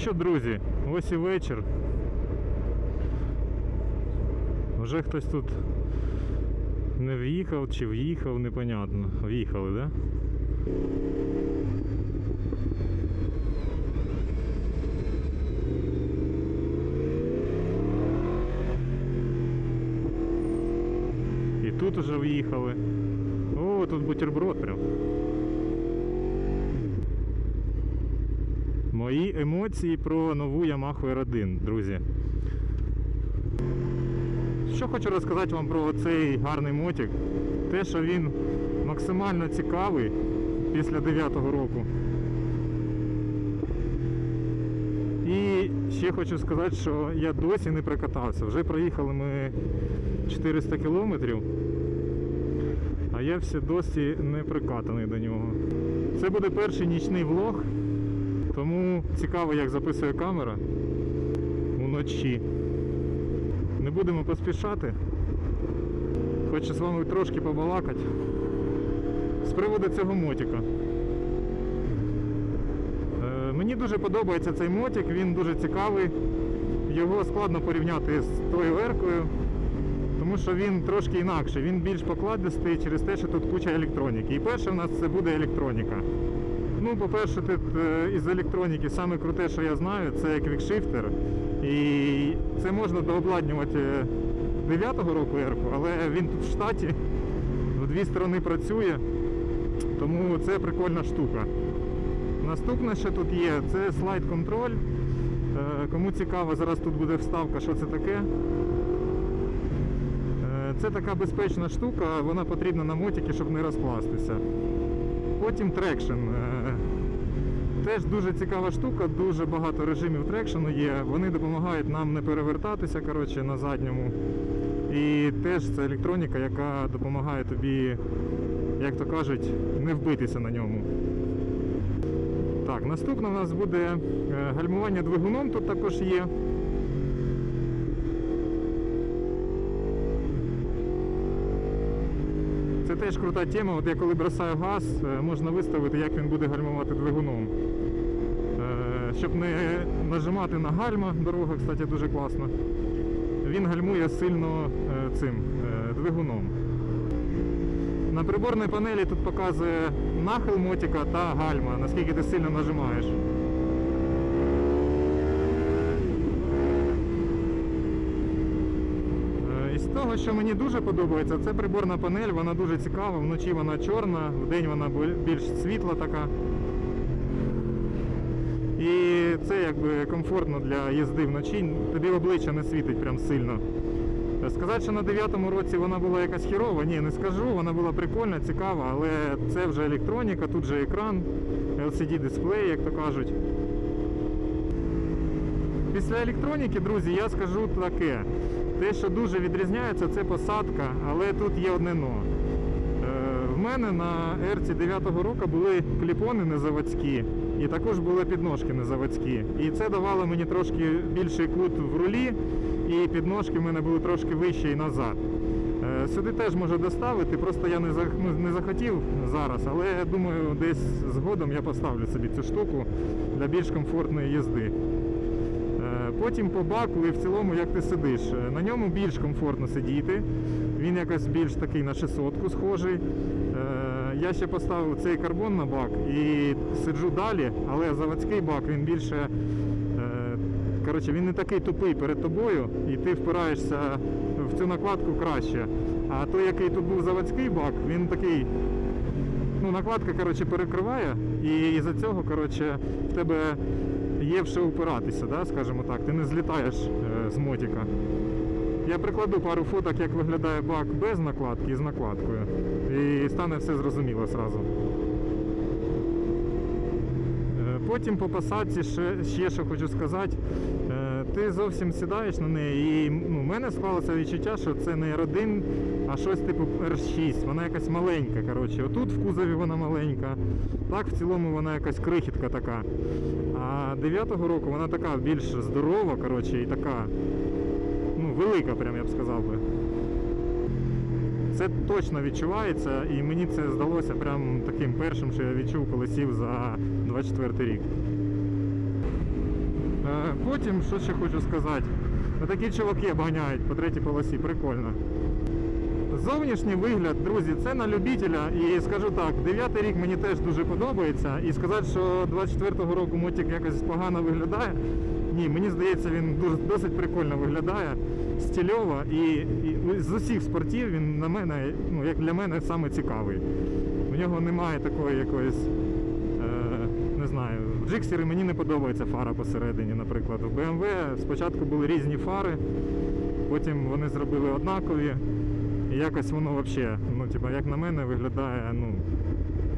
що, друзі, ось і вечір. Вже хтось тут не в'їхав чи в'їхав, непонятно. В'їхали. Да? І тут уже в'їхали. О, тут бутерброд прям. Мої емоції про нову Yamaha R1, друзі. Що хочу розказати вам про цей гарний мотик. Те, що він максимально цікавий після 9-го року. І ще хочу сказати, що я досі не прокатався. Вже проїхали ми 400 кілометрів, а я все досі не прикатаний до нього. Це буде перший нічний влог, тому цікаво, як записує камера уночі. Не будемо поспішати. Хочу з вами трошки побалакати з приводу цього мотика. Е, Мені дуже подобається цей мотик, він дуже цікавий. Його складно порівняти з тою еркою, тому що він трошки інакший, він більш покладистий через те, що тут куча електроніки. І перше в нас це буде електроніка. Ну, по-перше, тут е, із електроніки саме круте, що я знаю, це квікшифтер. І це можна дообладнювати 9-го року ерку, але він тут в штаті, в дві сторони працює, тому це прикольна штука. Наступне, що тут є, це слайд контроль. Е, Кому цікаво, зараз тут буде вставка, що це таке. Е, Це така безпечна штука, вона потрібна на мотики, щоб не розкластися. Потім трекшн. Теж дуже цікава штука, дуже багато режимів трекшену є. Вони допомагають нам не перевертатися коротше, на задньому. І теж це електроніка, яка допомагає тобі, як то кажуть, не вбитися на ньому. Так, наступне у нас буде е, гальмування двигуном, тут також є. Теж крута тема. От я коли бросаю газ, е, можна виставити, як він буде гальмувати двигуном. Е, Щоб не нажимати на гальма, дорога, кстати, дуже класна. Він гальмує сильно е, цим двигуном. На приборній панелі тут показує нахил мотика та гальма, наскільки ти сильно нажимаєш. Е, Із того, що мені дуже подобається, це приборна панель, вона дуже цікава, вночі вона чорна, вдень вона більш світла така. І це якби комфортно для їзди вночі, тобі обличчя не світить прям сильно. Сказати, що на 9-му році вона була якась хірова, ні, не скажу, вона була прикольна, цікава, але це вже електроніка, тут же екран, LCD дисплей, як то кажуть. Після електроніки, друзі, я скажу таке. Те, що дуже відрізняється, це посадка, але тут є одне но. Е, В мене на Ерці 9-го року були кліпони незаводські і також були підножки незаводські. І це давало мені трошки більший кут в рулі, і підножки в мене були трошки вищі і назад. Е, Сюди теж можу доставити, просто я ну, не захотів зараз, але я думаю, десь згодом я поставлю собі цю штуку для більш комфортної їзди. Потім по баку і в цілому, як ти сидиш. Е, На ньому більш комфортно сидіти. Він якось більш такий на 600 схожий. Е, Я ще поставив цей карбон на бак і сиджу далі, але заводський бак він більше. е, Коротше, він не такий тупий перед тобою, і ти впираєшся в цю накладку краще. А той, який тут був заводський бак, він такий ну, накладка коротше, перекриває, і із-за цього коротше, в тебе є в що опиратися, да, скажімо так, ти не злітаєш е, з мотіка. Я прикладу пару фоток, як виглядає бак без накладки і з накладкою. І стане все зрозуміло одразу. Е, Потім по посадці ще, ще що хочу сказати. Ти зовсім сідаєш на неї, і ну, в мене склалося відчуття, що це не R1, а щось типу R6. Вона якась маленька. коротше. Отут в кузові вона маленька. Так, в цілому вона якась крихітка така. А 9-го року вона така більш здорова, коротше, і така ну, велика, прям я б сказав би. Це точно відчувається, і мені це здалося прям таким першим, що я відчув, коли сів за 24 рік. Е, Потім, що ще хочу сказати, такі чуваки обганяють по третій полосі, прикольно. Зовнішній вигляд, друзі, це на любителя. І скажу так, дев'ятий рік мені теж дуже подобається. І сказати, що 24-го року мотик якось погано виглядає. Ні, мені здається, він досить прикольно виглядає, стильово. І, і з усіх спортів він на мене, ну як для мене, саме цікавий. У нього немає такої якоїсь. Е, не знаю, в Джиксері мені не подобається фара посередині, наприклад. В BMW спочатку були різні фари, потім вони зробили однакові. І якось воно взагалі, ну, типа, як на мене, виглядає ну,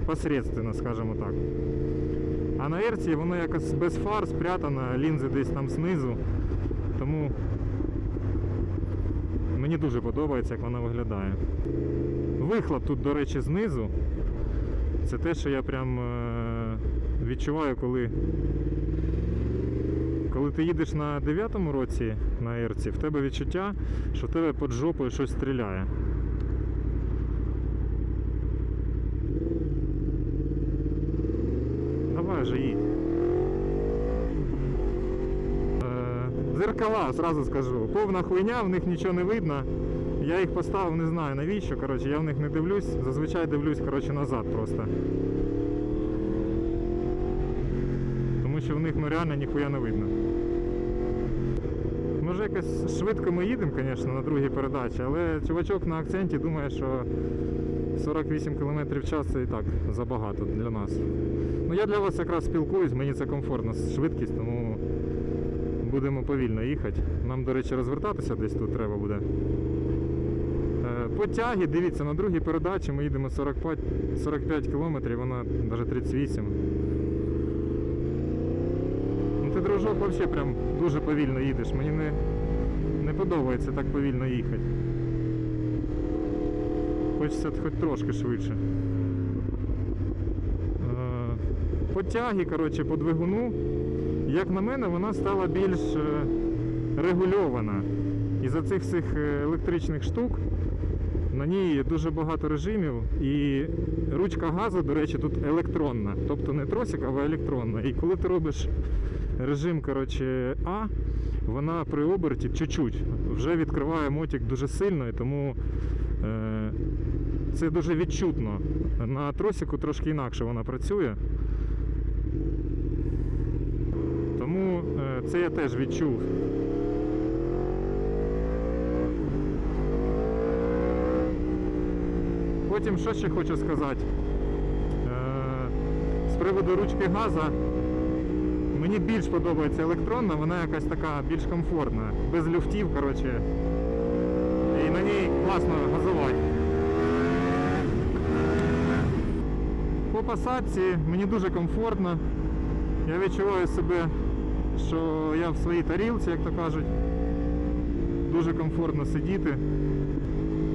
посередственно, скажімо так. А на Ерці воно якось без фар спрятано, лінзи десь там знизу. Тому мені дуже подобається, як вона виглядає. Вихлоп тут, до речі, знизу. Це те, що я прям е, відчуваю, коли, коли ти їдеш на 9-му році на Ерці, в тебе відчуття, що в тебе під жопою щось стріляє. Давай же їдь. Е, Дзеркала, зразу скажу. Повна хуйня, в них нічого не видно. Я їх поставив, не знаю навіщо. Коротше, я в них не дивлюсь. Зазвичай дивлюсь коротше, назад просто. Тому що в них ну, реально ніхуя не видно. Може якось швидко ми їдемо, звісно, на другій передачі, але чувачок на акценті думає, що 48 км в час це і так забагато для нас. Ну я для вас якраз спілкуюсь, мені це комфортно швидкість, тому будемо повільно їхати. Нам, до речі, розвертатися десь тут треба буде. Е, По тягі, дивіться, на другій передачі ми їдемо 45, 45 км, вона навіть 38. Дружок, взагалі прям дуже повільно їдеш. Мені не, не подобається так повільно їхати. Хочеться хоч трошки швидше. Е, По тягі, коротше, по двигуну, як на мене, вона стала більш е, регульована. Із-за цих всіх е, електричних штук на ній дуже багато режимів і ручка газу, до речі, тут електронна. Тобто не тросикова, а електронна. І коли ти робиш режим коротше, А, вона при оберті чуть-чуть вже відкриває мотик дуже сильно, і тому е, це дуже відчутно. На тросику трошки інакше вона працює. Тому е, це я теж відчув. Потім що ще хочу сказати. Е, з приводу ручки газа мені більш подобається електронна, вона якась така більш комфортна, без люфтів, коротше. І на ній класно газувати. По посадці мені дуже комфортно. Я відчуваю себе, що я в своїй тарілці, як то кажуть. Дуже комфортно сидіти.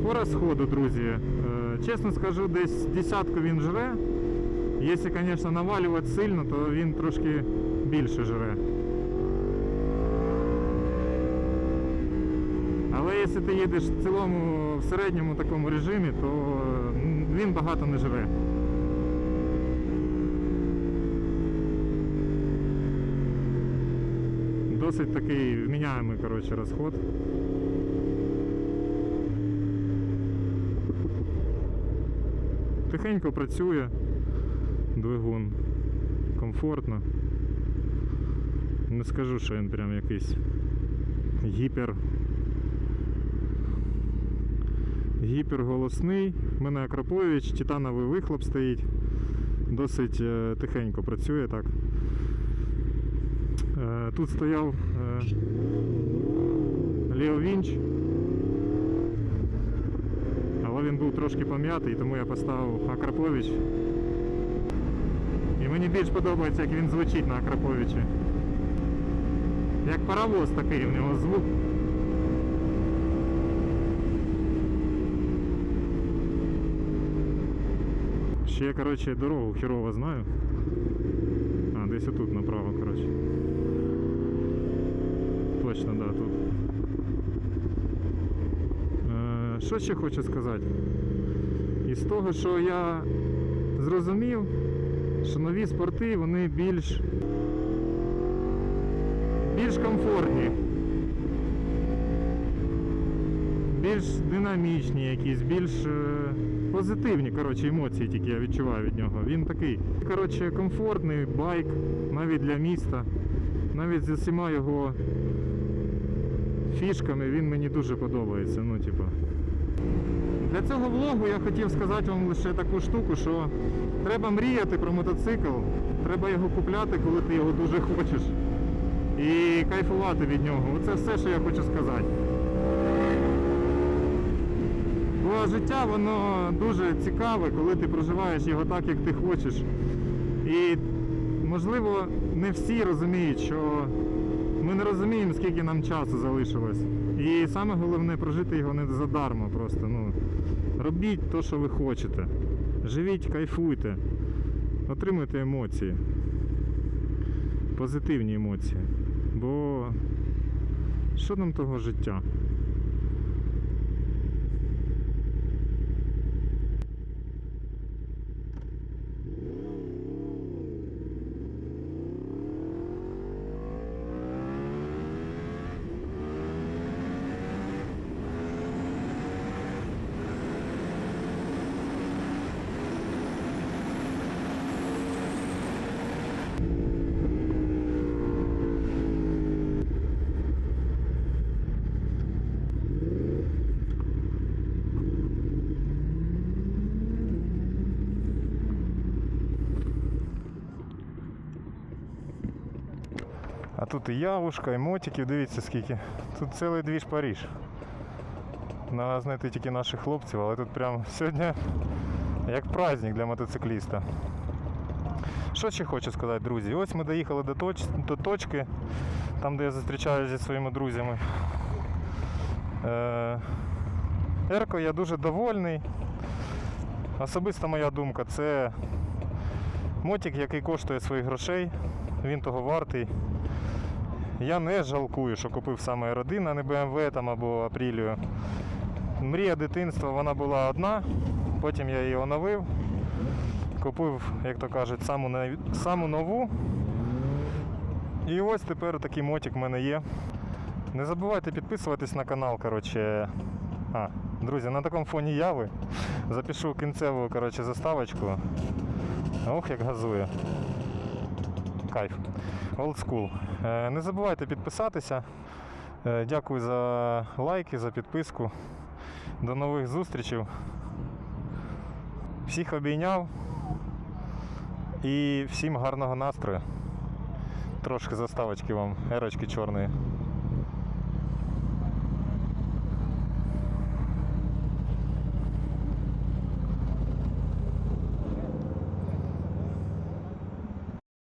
По розходу, друзі, е, чесно скажу, десь десятку він жре. Якщо, звісно, навалювати сильно, то він трошки більше жре. Але якщо ти їдеш в цілому в середньому такому режимі, то він багато не жре. Досить такий вміняємий коротше, розход. Тихенько працює двигун. Комфортно. Не скажу, що він прям якийсь гіпер. Гіперголосний. У мене Акрапович, титановий вихлоп стоїть. Досить е, тихенько працює так. Е, тут стояв е, Лео Вінч. Але він був трошки пом'ятий, тому я поставив Акрапович. І мені більш подобається, як він звучить на Акраповичі. Як паровоз такий в нього звук. Ще я, коротше, дорогу херово знаю. А, десь отут направо, коротше. Точно, да, тут. Е, що ще хочу сказати? Із того, що я зрозумів, що нові спорти вони більш більш комфортні. Більш динамічні якісь, більш е, позитивні коротше, емоції тільки я відчуваю від нього. Він такий, коротше, комфортний байк навіть для міста. Навіть з усіма його фішками він мені дуже подобається. Ну, типу. Для цього влогу я хотів сказати вам лише таку штуку, що треба мріяти про мотоцикл, треба його купляти, коли ти його дуже хочеш. І кайфувати від нього. Оце все, що я хочу сказати. Бо життя воно дуже цікаве, коли ти проживаєш його так, як ти хочеш. І можливо не всі розуміють, що ми не розуміємо, скільки нам часу залишилось. І саме головне прожити його не задармо просто. Ну, робіть те, що ви хочете. Живіть, кайфуйте, отримуйте емоції. Позитивні емоції. Бо що нам того життя? Тут і явушка, і мотиків, дивіться скільки. Тут цілий двіж Паріж. Треба знайти тільки наших хлопців, але тут прям сьогодні як праздник для мотоцикліста. Що ще хочу сказати, друзі? Ось ми доїхали до, точ... до точки, там де я зустрічаюся зі своїми друзями. Е... Ерко я дуже довольний. Особиста моя думка, це мотик, який коштує своїх грошей, він того вартий. Я не жалкую, що купив саме R1, а не BMW там або Апрілію. Мрія дитинства вона була одна, потім я її оновив. Купив, як то кажуть, саму, саму нову. І ось тепер такий мотик в мене є. Не забувайте підписуватись на канал, коротше. А, друзі, на такому фоні яви. Запишу кінцеву коротше, заставочку. Ох, як газує. Кайф. Old school. Е, Не забувайте підписатися. Е, Дякую за лайки, за підписку. До нових зустрічей. Всіх обійняв. І всім гарного настрою. Трошки заставочки вам, ерочки чорної.